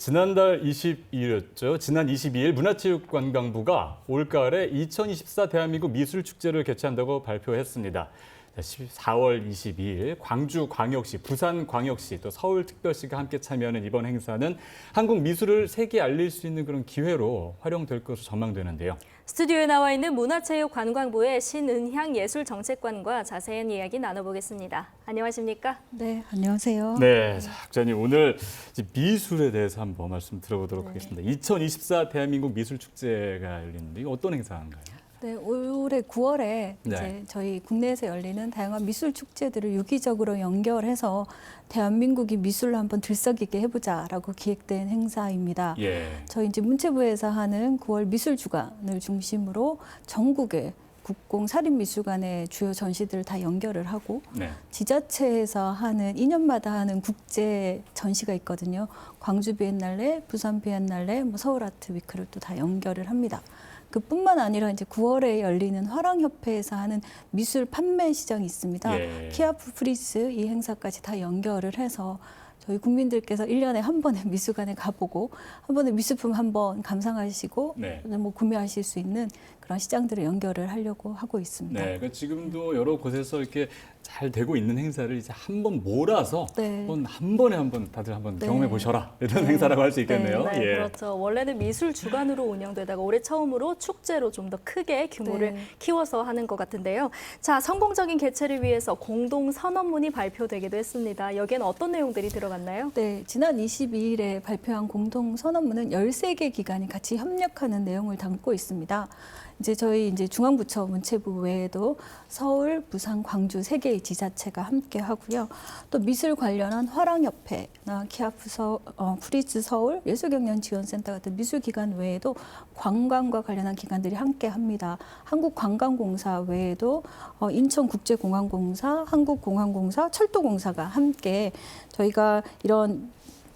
자, 지난달 22일이었죠. 지난 22일 문화체육관광부가 올가을에 2024 대한민국 미술축제를 개최한다고 발표했습니다. 4월 22일 광주광역시, 부산광역시, 또 서울특별시가 함께 참여하는 이번 행사는 한국 미술을 세계에 알릴 수 있는 그런 기회로 활용될 것으로 전망되는데요. 스튜디오에 나와 있는 문화체육관광부의 신은향 예술정책관과 자세한 이야기 나눠보겠습니다. 안녕하십니까? 네, 안녕하세요. 네, 자, 학자님 오늘 미술에 대해서 한번 말씀 들어보도록 네. 하겠습니다. 2024 대한민국 미술축제가 열리는데 이거 어떤 행사인가요? 네, 올해 9월에 네. 이제 저희 국내에서 열리는 다양한 미술 축제들을 유기적으로 연결해서 대한민국이 미술로 한번 들썩이게 해보자라고 기획된 행사입니다. 예. 저희 이제 문체부에서 하는 9월 미술 주간을 중심으로 전국의 국공 살인미술관의 주요 전시들을 다 연결을 하고 네. 지자체에서 하는 2년마다 하는 국제 전시가 있거든요. 광주 비엔날레, 부산 비엔날레, 뭐 서울 아트 위크를 또 다 연결을 합니다. 그뿐만 아니라 이제 9월에 열리는 화랑협회에서 하는 미술 판매 시장이 있습니다. 예. 키아프 프리스 이 행사까지 다 연결을 해서 저희 국민들께서 일년에 한 번에 미술관에 가보고 한 번에 미술품 한 번 감상하시고 네. 뭐 구매하실 수 있는 그런 시장들을 연결을 하려고 하고 있습니다. 네, 그러니까 지금도 여러 곳에서 이렇게 잘 되고 있는 행사를 이제 한 번 몰아서 네. 한번 한 번에 한번 다들 한번 네. 경험해 보셔라 이런 네. 행사라고 할 수 있겠네요. 네, 예. 그렇죠. 원래는 미술 주간으로 운영되다가 올해 처음으로 축제로 좀 더 크게 규모를 네. 키워서 하는 것 같은데요. 자, 성공적인 개최를 위해서 공동 선언문이 발표되기도 했습니다. 여기에는 어떤 내용들이 들어갔나요? 네, 지난 22일에 발표한 공동 선언문은 13개 기관이 같이 협력하는 내용을 담고 있습니다. 이제 저희 이제 중앙부처 문체부 외에도 서울, 부산, 광주 세 개의 지자체가 함께 하고요. 또 미술 관련한 화랑협회나 키아프 서, 어, 프리즈 서울, 예술경연지원센터 같은 미술기관 외에도 관광과 관련한 기관들이 함께 합니다. 한국관광공사 외에도 어, 인천국제공항공사, 한국공항공사, 철도공사가 함께 저희가 이런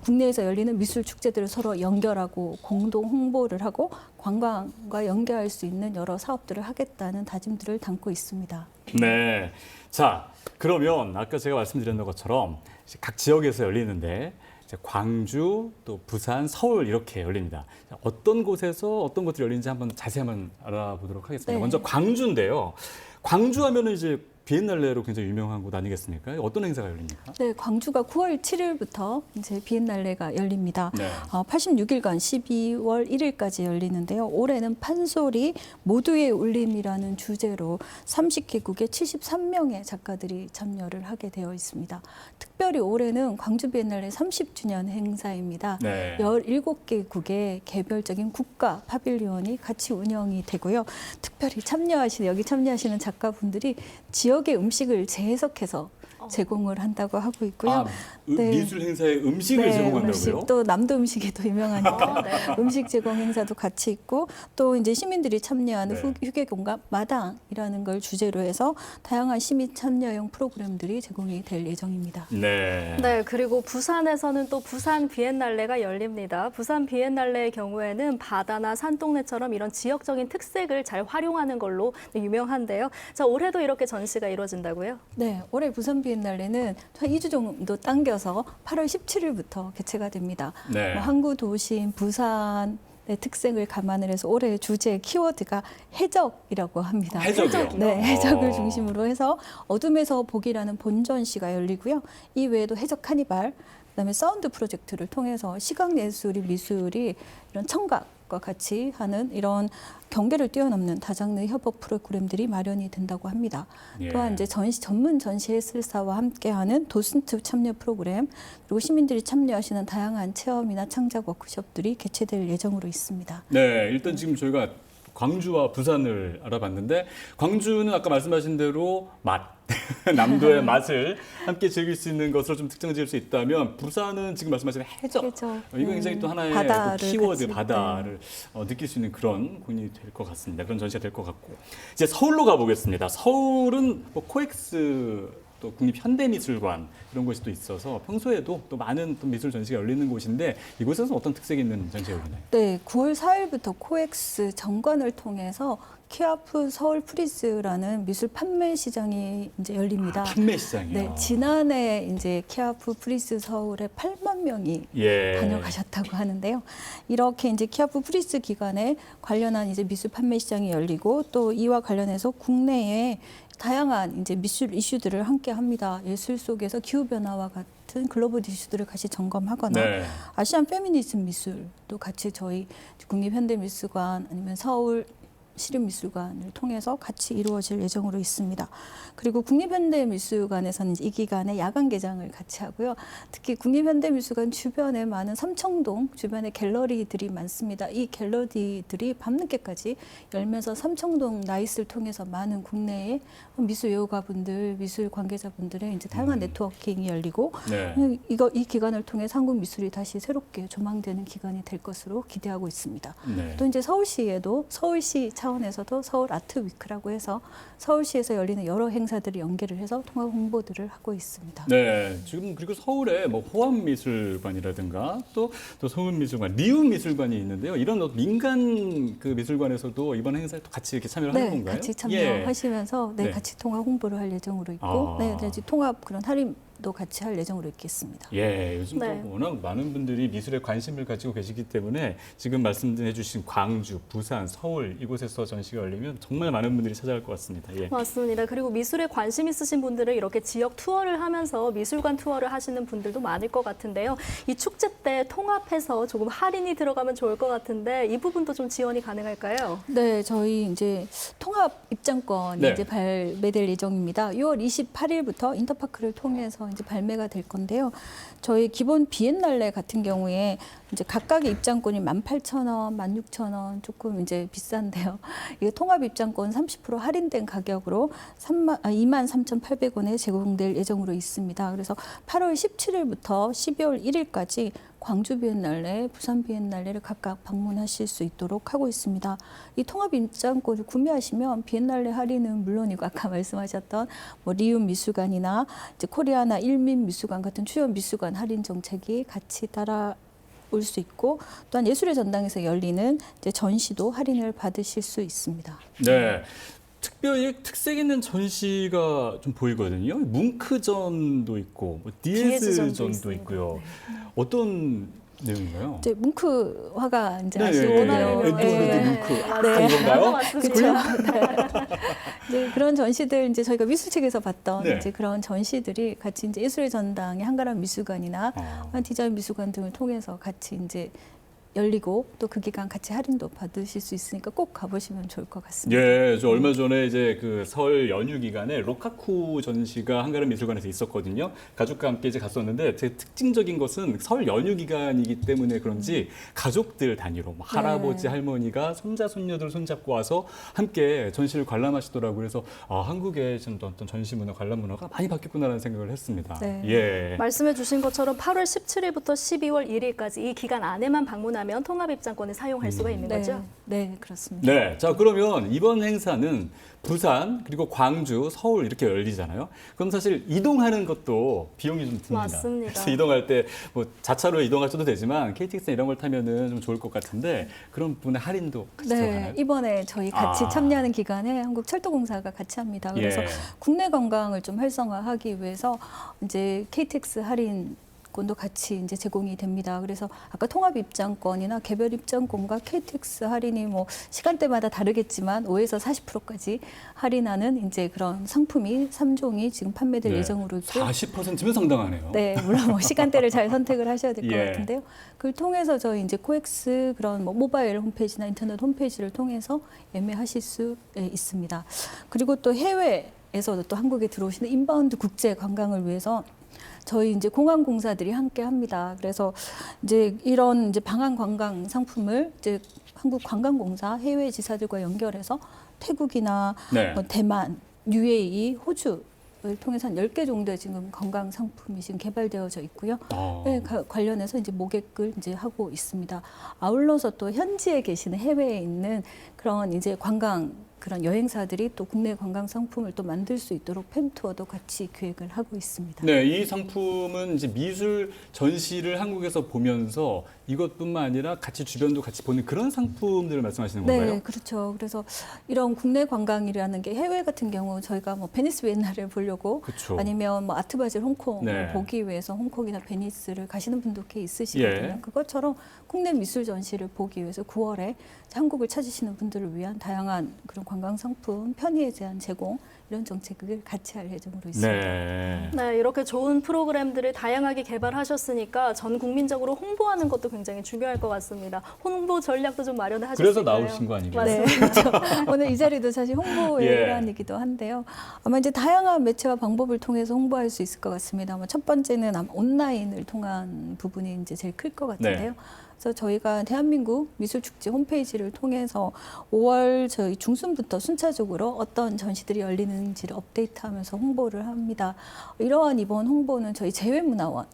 국내에서 열리는 미술 축제들을 서로 연결하고 공동 홍보를 하고 관광과 연계할 수 있는 여러 사업들을 하겠다는 다짐들을 담고 있습니다. 네. 자, 그러면 아까 제가 말씀드렸던 것처럼 각 지역에서 열리는데 광주, 또 부산, 서울 이렇게 열립니다. 자, 어떤 곳에서 어떤 것들이 열리는지 한번 자세히 한번 알아보도록 하겠습니다. 네. 먼저 광주인데요. 광주 하면은 이제 비엔날레로 굉장히 유명한 곳 아니겠습니까? 어떤 행사가 열립니까? 네, 광주가 9월 7일부터 이제 비엔날레가 열립니다. 네. 어, 86일간 12월 1일까지 열리는데요. 올해는 판소리 모두의 울림이라는 주제로 30개국의 73명의 작가들이 참여를 하게 되어 있습니다. 특별히 올해는 광주 비엔날레 30주년 행사입니다. 네. 17개국의 개별적인 국가 파빌리온이 같이 운영이 되고요. 특별히 참여하시는 여기 참여하시는 작가분들이 지역의 음식을 재해석해서 제공을 한다고 하고 있고요. 아, 음, 네. 미술 행사에 음식을 제공한다고요? 음식 또 남도 음식이 또 유명하니까 아, 네. 음식 제공 행사도 같이 있고 또 이제 시민들이 참여하는 네. 후- 휴게 공간 마당이라는 걸 주제로 해서 다양한 시민 참여형 프로그램들이 제공이 될 예정입니다. 네. 네, 그리고 부산에서는 또 부산 비엔날레가 열립니다. 부산 비엔날레의 경우에는 바다나 산동네처럼 이런 지역적인 특색을 잘 활용하는 걸로 유명한데요. 자, 올해도 이렇게 전시가 이루어진다고요? 네, 올해 부산 비엔날레 는 한 2주 정도 당겨서 8월 17일부터 개최가 됩니다. 네. 뭐 항구 도시인 부산의 특색을 감안을 해서 올해 주제 키워드가 해적이라고 합니다. 해적이요? 네, 해적을 어. 중심으로 해서 어둠에서 복이라는 본전시가 열리고요. 이 외에도 해적 카니발, 그다음에 사운드 프로젝트를 통해서 시각 예술이 미술이 이런 청각과 같이 하는 이런 경계를 뛰어넘는 다장르 협업 프로그램들이 마련이 된다고 합니다. 예. 또한 이제 전시 전문 전시 해설사와 함께하는 도슨트 참여 프로그램 그리고 시민들이 참여하시는 다양한 체험이나 창작 워크숍들이 개최될 예정으로 있습니다. 네, 일단 지금 저희가 광주와 부산을 알아봤는데 광주는 아까 말씀하신 대로 맛, 남도의 맛을 함께 즐길 수 있는 것으로 좀 특정 지을 수 있다면 부산은 지금 말씀하신 해적. 해적. 어, 이거 굉장히 또 음, 하나의 바다를 또 키워드 같이, 바다를 어, 느낄 수 있는 그런 공연이 될 것 같습니다. 그런 전시가 될 것 같고 이제 서울로 가보겠습니다. 서울은 뭐 코엑스 또 국립현대미술관 이런 곳이 또 있어서 평소에도 또 많은 또 미술 전시가 열리는 곳인데 이곳에서 어떤 특색이 있는 전시가 열리나요? 네, 9월 4일부터 코엑스 정관을 통해서 키아프 서울 프리스라는 미술 판매 시장이 이제 열립니다. 판매 시장이요. 네, 지난해 이제 키아프 프리스 서울에 8만 명이 예. 다녀가셨다고 하는데요. 이렇게 이제 키아프 프리스 기간에 관련한 이제 미술 판매 시장이 열리고 또 이와 관련해서 국내에 다양한 이제 미술 이슈들을 함께 합니다. 예술 속에서 기후 변화와 같은 글로벌 이슈들을 같이 점검하거나 네. 아시안 페미니즘 미술도 같이 저희 국립현대미술관 아니면 서울 시립미술관을 통해서 같이 이루어질 예정으로 있습니다. 그리고 국립현대미술관에서는 이 기간에 야간 개장을 같이 하고요. 특히 국립현대미술관 주변에 많은 삼청동 주변에 갤러리들이 많습니다. 이 갤러리들이 밤늦게까지 열면서 삼청동 나이스를 통해서 많은 국내의 미술 예술가분들, 미술 관계자분들의 이제 다양한 음. 네트워킹이 열리고 네. 이거 이 기간을 통해 한국 미술이 다시 새롭게 조망되는 기간이 될 것으로 기대하고 있습니다. 네. 또 이제 서울시에도 서울시 차원에서도 서울 아트 위크라고 해서 서울시에서 열리는 여러 행사들을 연계를 해서 통합 홍보들을 하고 있습니다. 네, 지금 그리고 서울에 뭐 호암 미술관이라든가 또, 또 서울 미술관, 리움미술관이 있는데요. 이런 어떤 민간 그 미술관에서도 이번 행사에 또 같이 이렇게 참여를 하는 네, 건가요? 같이 예. 참여하시면서 네, 네. 같이 통합 홍보를 할 예정으로 있고, 아. 네, 네, 이제 통합 그런 할인 도 같이 할 예정으로 있겠습니다. 예, 요즘 또 네. 워낙 많은 분들이 미술에 관심을 가지고 계시기 때문에 지금 말씀해주신 광주, 부산, 서울 이곳에서 전시가 열리면 정말 많은 분들이 찾아갈 것 같습니다. 예. 맞습니다. 그리고 미술에 관심 있으신 분들은 이렇게 지역 투어를 하면서 미술관 투어를 하시는 분들도 많을 것 같은데요. 이 축제 때 통합해서 조금 할인이 들어가면 좋을 것 같은데 이 부분도 좀 지원이 가능할까요? 네, 저희 이제 통합 입장권이 네. 이제 발매될 예정입니다. 6월 28일부터 인터파크를 통해서 이제 발매가 될 건데요. 저희 기본 비엔날레 같은 경우에 이제 각각의 입장권이 18,000원, 16,000원 조금 이제 비싼데요. 이게 통합 입장권 30% 할인된 가격으로 3만, 아, 23,800원에 제공될 예정으로 있습니다. 그래서 8월 17일부터 12월 1일까지 광주 비엔날레, 부산 비엔날레를 각각 방문하실 수 있도록 하고 있습니다. 이 통합 입장권을 구매하시면 비엔날레 할인은 물론이고 아까 말씀하셨던 뭐 리움 미술관이나 이제 코리아나 일민 미술관 같은 주요 미술관 할인 정책이 같이 따라 올수 있고 또한 예술의 전당에서 열리는 전시도 할인을 받으실 수 있습니다. 네. 특별히 특색 있는 전시가 좀 보이거든요. 뭉크전도 있고 뭐 디에즈전도 있습니다. 있고요. 어떤 내용인가요? 이제 뭉크 화가 이제 네, 아실 네, 텐데요. 네. 에드워드 네. 뭉크. 아, 네. 이건가요? 맞습니다. 네, 그런 전시들 이제 저희가 미술책에서 봤던 네. 이제 그런 전시들이 같이 이제 예술의 전당의 한가람 미술관이나 아. 한 디자인 미술관 등을 통해서 같이 이제 열리고 또 그 기간 같이 할인도 받으실 수 있으니까 꼭 가보시면 좋을 것 같습니다. 예, 저 얼마 전에 이제 그 설 연휴 기간에 로카쿠 전시가 한가람 미술관에서 있었거든요. 가족과 함께 이제 갔었는데 되게 특징적인 것은 설 연휴 기간이기 때문에 그런지 가족들 단위로 뭐 할아버지 네. 할머니가 손자 손녀들 손잡고 와서 함께 전시를 관람하시더라고요. 그래서 아, 한국의 좀 어떤 전시 문화, 관람 문화가 많이 바뀌었구나라는 생각을 했습니다. 네. 예. 말씀해 주신 것처럼 8월 17일부터 12월 1일까지 이 기간 안에만 방문하면 통합 입장권을 사용할 수가 있는 네, 거죠? 네, 그렇습니다. 네, 자 그러면 이번 행사는 부산 그리고 광주, 서울 이렇게 열리잖아요. 그럼 사실 이동하는 것도 비용이 좀 듭니다. 맞습니다. 그래서 이동할 때 뭐 자차로 이동하셔도 되지만 KTX 이런 걸 타면은 좀 좋을 것 같은데 그런 부분에 할인도 같이 네, 들어가나요? 이번에 저희 같이 아. 참여하는 기간에 한국철도공사가 같이 합니다. 그래서 예. 국내 관광을 좀 활성화하기 위해서 이제 KTX 할인 권도 같이 이제 제공이 됩니다. 그래서 아까 통합 입장권이나 개별 입장권과 KTX 할인이 뭐 시간대마다 다르겠지만 5에서 40%까지 할인하는 이제 그런 상품이 3종이 지금 판매될 네. 예정으로 있고요. 40%면 상당하네요. 네, 물론 뭐 시간대를 잘 선택을 하셔야 될것 예. 같은데요. 그걸 통해서 저희 이제 코엑스 그런 뭐 모바일 홈페이지나 인터넷 홈페이지를 통해서 예매하실 수 예, 있습니다. 그리고 또 해외 에서도 또 한국에 들어오시는 인바운드 국제 관광을 위해서 저희 이제 공항 공사들이 함께 합니다. 그래서 이제 이런 이제 방한 관광 상품을 이제 한국 관광공사 해외 지사들과 연결해서 태국이나 네. 뭐 대만, UAE, 호주 을 통해서 한 10개 정도의 지금 관광 상품이 지금 개발되어져 있고요. 아. 네, 가- 관련해서 이제 모객을 이제 하고 있습니다. 아울러서 또 현지에 계시는 해외에 있는 그런 이제 관광 그런 여행사들이 또 국내 관광 상품을 또 만들 수 있도록 팬 투어도 같이 기획을 하고 있습니다. 네, 이 상품은 이제 미술 전시를 한국에서 보면서 이것뿐만 아니라 같이 주변도 같이 보는 그런 상품들을 말씀하시는 건가요? 네, 그렇죠. 그래서 이런 국내 관광이라는 게 해외 같은 경우 저희가 뭐 베니스 비엔나를 보려고 그렇죠. 아니면 뭐 아트바젤 홍콩을 네. 보기 위해서 홍콩이나 베니스를 가시는 분도 꽤 있으시거든요. 예. 그것처럼 국내 미술 전시를 보기 위해서 9월에 한국을 찾으시는 분들을 위한 다양한 그런 관광 상품, 편의에 대한 제공 이런 정책을 같이 할 예정으로 있습니다. 네. 네, 이렇게 좋은 프로그램들을 다양하게 개발하셨으니까 전 국민적으로 홍보하는 것도 굉장히 중요할 것 같습니다. 홍보 전략도 좀 마련을 하셨을까요? 그래서 나오신 거 아니겠어요? 네. 그렇죠. 오늘 이 자리도 사실 홍보의 예. 일환이기도 한데요. 아마 이제 다양한 매체와 방법을 통해서 홍보할 수 있을 것 같습니다. 아마 첫 번째는 아마 온라인을 통한 부분이 이제 제일 클 것 같은데요. 네. 그래서 저희가 대한민국 미술축제 홈페이지를 통해서 5월 저희 중순부터 순차적으로 어떤 전시들이 열리는지를 업데이트하면서 홍보를 합니다. 이러한 이번 홍보는 저희 재외문화원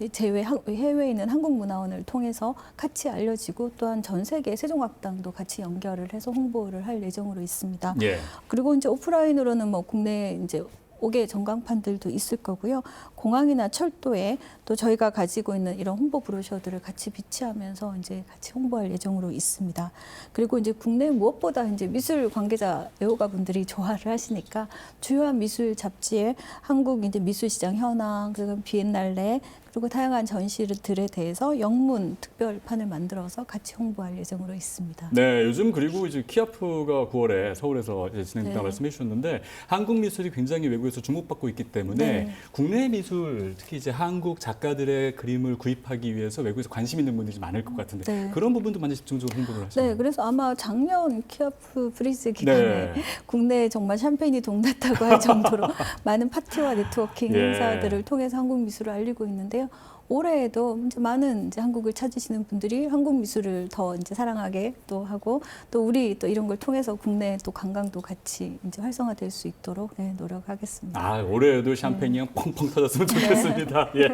이 제외 한- 해외에 있는 한국문화원을 통해서 같이 알려지고 또한 전 세계 세종학당도 같이 연결을 해서 홍보를 할 예정으로 있습니다. 예. 그리고 이제 오프라인으로는 뭐 국내 이제 5개 전광판들도 있을 거고요. 공항이나 철도에 또 저희가 가지고 있는 이런 홍보 브로셔들을 같이 비치하면서 이제 같이 홍보할 예정으로 있습니다. 그리고 이제 국내 무엇보다 이제 미술 관계자 애호가 분들이 좋아를 하시니까 주요한 미술 잡지에 한국 이제 미술 시장 현황, 그리고 비엔날레 그리고 다양한 전시들에 대해서 영문 특별판을 만들어서 같이 홍보할 예정으로 있습니다. 네, 요즘 그리고 이제 키아프가 9월에 서울에서 이제 진행된다고 네. 말씀해 주셨는데 한국 미술이 굉장히 외국에서 주목받고 있기 때문에 네. 국내 미술 특히 이제 한국 작가들의 그림을 구입하기 위해서 외국에서 관심 있는 분들이 좀 많을 것 같은데 네. 그런 부분도 많이 집중적으로 홍보를 하시나요? 네, 그래서 아마 작년 키아프 프리즈 기간에 네. 국내에 정말 샴페인이 동났다고 할 정도로 많은 파티와 네트워킹 예. 행사들을 통해서 한국 미술을 알리고 있는데 요. 올해에도 이제 많은 이제 한국을 찾으시는 분들이 한국 미술을 더 이제 사랑하게 또 하고 또 우리 또 이런 걸 통해서 국내 또 관광도 같이 이제 활성화될 수 있도록 네, 노력하겠습니다. 아, 올해에도 샴페인이 그냥 펑펑 터졌으면 좋겠습니다. 예.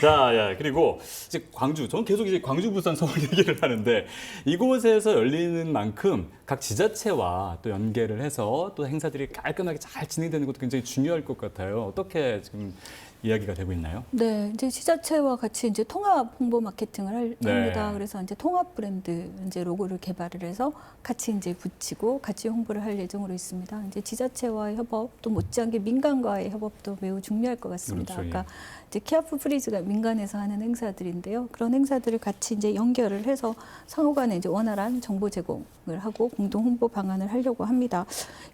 자, 야, 그리고 이제 광주, 저는 계속 이제 광주, 부산, 서울 얘기를 하는데 이곳에서 열리는 만큼 각 지자체와 또 연계를 해서 또 행사들이 깔끔하게 잘 진행되는 것도 굉장히 중요할 것 같아요. 어떻게 지금 이야기가 되고 있나요? 네, 이제 지자체와 같이 이제 통합 홍보 마케팅을 할, 네. 합니다. 그래서 이제 통합 브랜드 이제 로고를 개발을 해서 같이 이제 붙이고 같이 홍보를 할 예정으로 있습니다. 이제 지자체와의 협업 또 못지않게 민간과의 협업도 매우 중요할 것 같습니다. 그렇죠, 예. 아까 이제 키아프 프리즈가 민간에서 하는 행사들인데요. 그런 행사들을 같이 이제 연결을 해서 상호간에 이제 원활한 정보 제공을 하고 공동 홍보 방안을 하려고 합니다.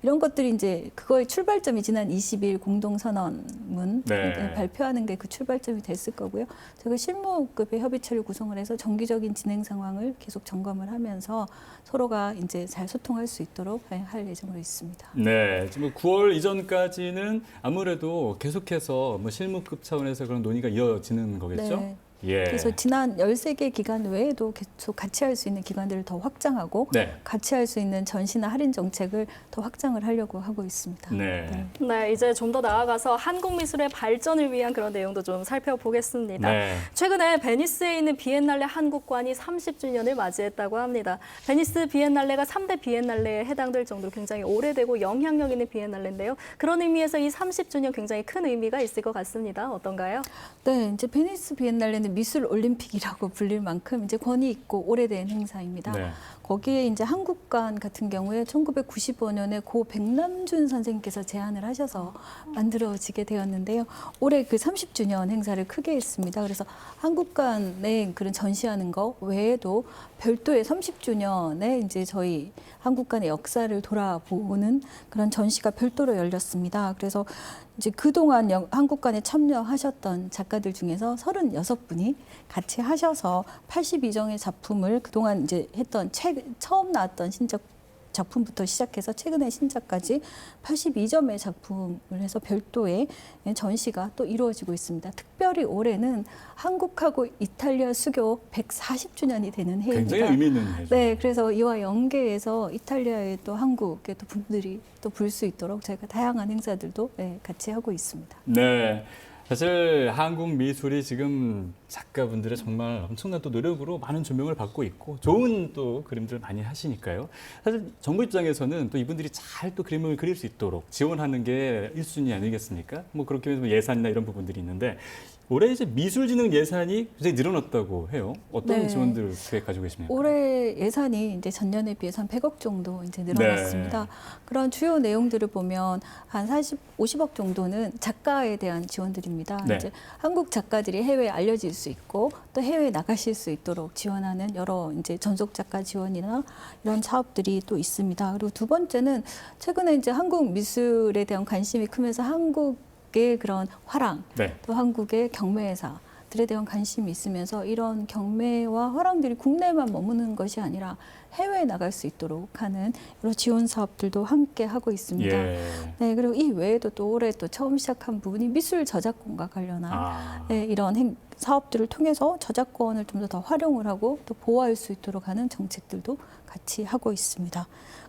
이런 것들이 이제 그거의 출발점이 지난 20일 공동 선언문 네. 발표하는 게 그 출발점이 됐을 거고요. 저희가 실무급의 협의체를 구성을 해서 정기적인 진행 상황을 계속 점검을 하면서 서로가 이제 잘 소통할 수 있도록 네, 할 예정으로 있습니다. 네, 지금 9월 이전까지는 아무래도 계속해서 뭐 실무급 차원에서 그런 논의가 이어지는 거겠죠? 네. 예. 그래서 지난 13개 기간 외에도 계속 같이 할 수 있는 기관들을 더 확장하고 네. 같이 할 수 있는 전시나 할인 정책을 더 확장을 하려고 하고 있습니다. 네. 네, 이제 좀 더 나아가서 한국 미술의 발전을 위한 그런 내용도 좀 살펴보겠습니다. 네. 최근에 베니스에 있는 비엔날레 한국관이 30주년을 맞이했다고 합니다. 베니스 비엔날레가 3대 비엔날레에 해당될 정도로 굉장히 오래되고 영향력 있는 비엔날레인데요. 그런 의미에서 이 30주년 굉장히 큰 의미가 있을 것 같습니다. 어떤가요? 네, 이제 베니스 비엔날레는 미술 올림픽이라고 불릴 만큼 이제 권위 있고 오래된 행사입니다. 네. 거기에 이제 한국관 같은 경우에 1995년에 고 백남준 선생님께서 제안을 하셔서 만들어지게 되었는데요. 올해 그 30주년 행사를 크게 했습니다. 그래서 한국관에 그런 전시하는 거 외에도 별도의 30주년에 이제 저희 한국관의 역사를 돌아보는 그런 전시가 별도로 열렸습니다. 그래서 이제 그동안 영- 한국관에 참여하셨던 작가들 중에서 36분이 같이 하셔서 82점의 작품을 그동안 이제 했던 책 처음 나왔던 신작 작품부터 시작해서 최근의 신작까지 82점의 작품을 해서 별도의 전시가 또 이루어지고 있습니다. 특별히 올해는 한국하고 이탈리아 수교 140주년이 되는 해입니다. 굉장히 의미 있는 해죠. 네, 그래서 이와 연계해서 이탈리아의 또 한국의 또 분들이 또 볼 수 있도록 저희가 다양한 행사들도 네, 같이 하고 있습니다. 네. 사실 한국 미술이 지금 작가분들의 정말 엄청난 또 노력으로 많은 조명을 받고 있고 좋은 또 그림들 많이 하시니까요. 사실 정부 입장에서는 또 이분들이 잘 또 그림을 그릴 수 있도록 지원하는 게 1순위 아니겠습니까? 뭐 그렇게 해서 예산이나 이런 부분들이 있는데 올해 이제 미술진흥 예산이 굉장히 늘어났다고 해요. 어떤 네. 지원들 계획 가지고 계십니까? 올해 예산이 이제 전년에 비해서 한 100억 정도 이제 늘어났습니다. 네. 그런 주요 내용들을 보면 한 40, 50억 정도는 작가에 대한 지원들입니다. 네. 이제 한국 작가들이 해외에 알려질 수 있고 또 해외에 나가실 수 있도록 지원하는 여러 이제 전속 작가 지원이나 이런 사업들이 또 있습니다. 그리고 두 번째는 최근에 이제 한국 미술에 대한 관심이 크면서 한국 의 그런 화랑 네. 또 한국의 경매회사 들에 대한 관심이 있으면서 이런 경매와 화랑들이 국내에만 머무는 것이 아니라 해외에 나갈 수 있도록 하는 여러 지원 사업들도 함께 하고 있습니다. 예. 네, 그리고 이 외에도 또 올해 또 처음 시작한 부분이 미술 저작권과 관련한 아. 네, 이런 행, 사업들을 통해서 저작권을 좀 더 더 활용을 하고 또 보호할 수 있도록 하는 정책들도 같이 하고 있습니다.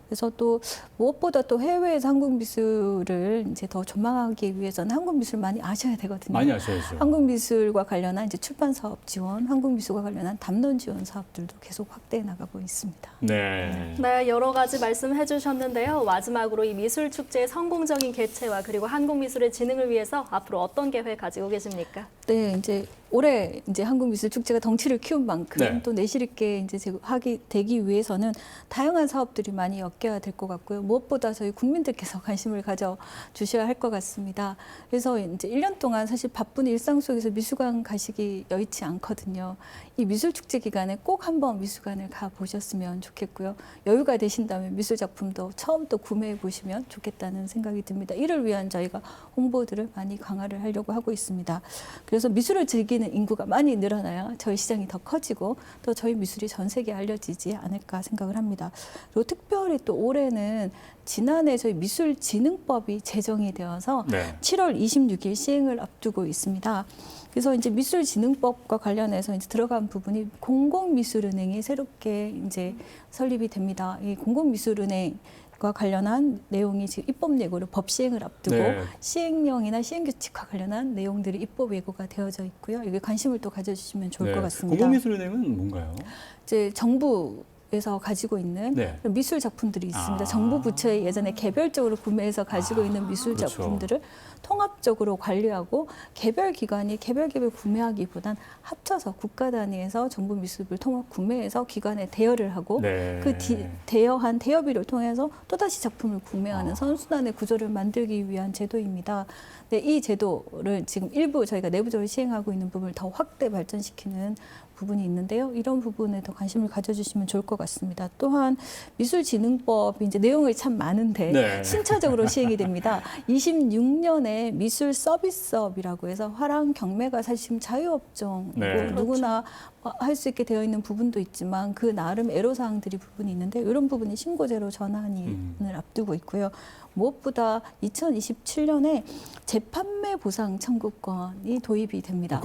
그래서 또 무엇보다 또 해외에서 한국 미술을 이제 더 조망하기 위해서는 한국 미술 많이 아셔야 되거든요. 많이 아셔야죠. 한국 미술과 관련한 이제 출판 사업 지원, 한국 미술과 관련한 담론 지원 사업들도 계속 확대해 나가고 있습니다. 네. 네, 여러 가지 말씀해 주셨는데요. 마지막으로 이 미술 축제의 성공적인 개최와 그리고 한국 미술의 진흥을 위해서 앞으로 어떤 계획 가지고 계십니까? 네, 이제 올해 이제 한국 미술 축제가 덩치를 키운 만큼 네. 또 내실 있게 이제 제- 하기 되기 위해서는 다양한 사업들이 많이 엮여야 될 것 같고요. 무엇보다 저희 국민들께서 관심을 가져 주셔야 할 것 같습니다. 그래서 이제 1년 동안 사실 바쁜 일상 속에서 미술관 가시기 여의치 않거든요. 이 미술 축제 기간에 꼭 한번 미술관을 가 보셨으면 좋겠고요. 여유가 되신다면 미술 작품도 처음부터 구매해 보시면 좋겠다는 생각이 듭니다. 이를 위한 저희가 홍보들을 많이 강화를 하려고 하고 있습니다. 그래서 미술을 즐기는 인구가 많이 늘어나야 저희 시장이 더 커지고 또 저희 미술이 전 세계에 알려지지 않을까 생각을 합니다. 그리고 특별히 또 올해는 지난해 저희 미술진흥법이 제정이 되어서 네. 7월 26일 시행을 앞두고 있습니다. 그래서 이제 미술진흥법과 관련해서 이제 들어간 부분이 공공미술은행이 새롭게 이제 설립이 됩니다. 이 공공미술은행 과 관련한 내용이 지금 입법 예고를 법 시행을 앞두고 네. 시행령이나 시행규칙과 관련한 내용들이 입법 예고가 되어져 있고요. 이게 관심을 또 가져주시면 좋을 네. 것 같습니다. 공공미술은행은 뭔가요? 이제 정부 에서 가지고 있는 네. 미술 작품들이 있습니다. 아. 정부 부처에 예전에 개별적으로 구매해서 가지고 아, 있는 미술 그렇죠. 작품들을 통합적으로 관리하고 개별 기관이 개별 개별 구매하기보단 합쳐서 국가 단위에서 정부 미술을 통합 구매해서 기관에 대여를 하고 네. 그 디- 대여한 대여비를 통해서 또다시 작품을 구매하는 아. 선순환의 구조를 만들기 위한 제도입니다. 네, 이 제도를 지금 일부 저희가 내부적으로 시행하고 있는 부분을 더 확대 발전시키는 부분이 있는데요. 이런 부분에 더 관심을 가져주시면 좋을 것 같습니다. 또한 미술진흥법이 이제 내용이 참 많은데 네. 순차적으로 시행이 됩니다. 26년에 미술 서비스업이라고 해서 화랑 경매가 사실 지금 자유업종이고 네. 그렇죠. 누구나 할수 있게 되어 있는 부분도 있지만 그 나름 애로사항들이 부분이 있는데 이런 부분이 신고제로 전환을 음. 앞두고 있고요. 무엇보다 2027년에 재판매 보상 청구권이 도입이 됩니다.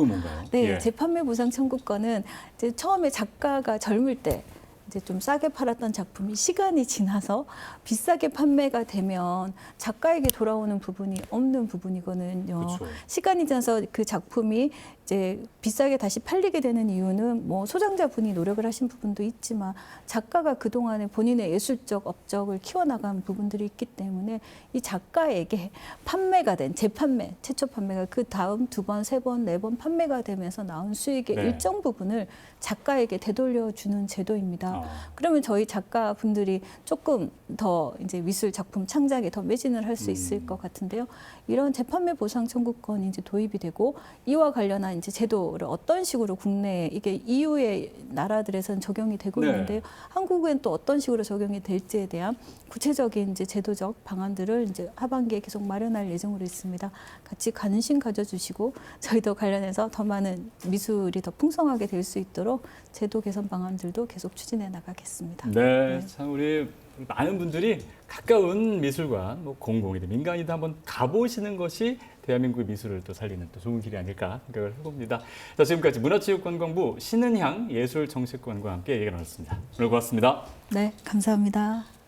네, 예. 재판매 보상 청구권은 이제 처음에 작가가 젊을 때 이제 좀 싸게 팔았던 작품이 시간이 지나서 비싸게 판매가 되면 작가에게 돌아오는 부분이 없는 부분이거든요. 그렇죠. 시간이 지나서 그 작품이 이제 비싸게 다시 팔리게 되는 이유는 뭐 소장자분이 노력을 하신 부분도 있지만 작가가 그동안에 본인의 예술적 업적을 키워나간 부분들이 있기 때문에 이 작가에게 판매가 된 재판매, 최초 판매가 그 다음 두 번, 세 번, 네 번 판매가 되면서 나온 수익의 네. 일정 부분을 작가에게 되돌려 주는 제도입니다. 아. 그러면 저희 작가분들이 조금 더 이제 미술 작품 창작에 더 매진을 할 수 있을 음. 것 같은데요. 이런 재판매 보상 청구권이 이제 도입이 되고 이와 관련한 이제 제도를 어떤 식으로 국내에 이게 EU의 나라들에서는 적용이 되고 네. 있는데요. 한국엔 또 어떤 식으로 적용이 될지에 대한 구체적인 이제 제도적 방안들을 이제 하반기에 계속 마련할 예정으로 있습니다. 같이 관심 가져주시고 저희도 관련해서 더 많은 미술이 더 풍성하게 될 수 있도록 제도 개선 방안들도 계속 추진해 나가겠습니다. 네, 참 우리 많은 분들이 가까운 미술관, 뭐 공공이든 민간이든 한번 가보시는 것이 대한민국의 미술을 또 살리는 또 좋은 길이 아닐까 생각을 해봅니다. 자, 지금까지 문화체육관광부 신은향 예술정책관과 함께 얘기 나눴습니다. 오늘 고맙습니다. 네, 감사합니다.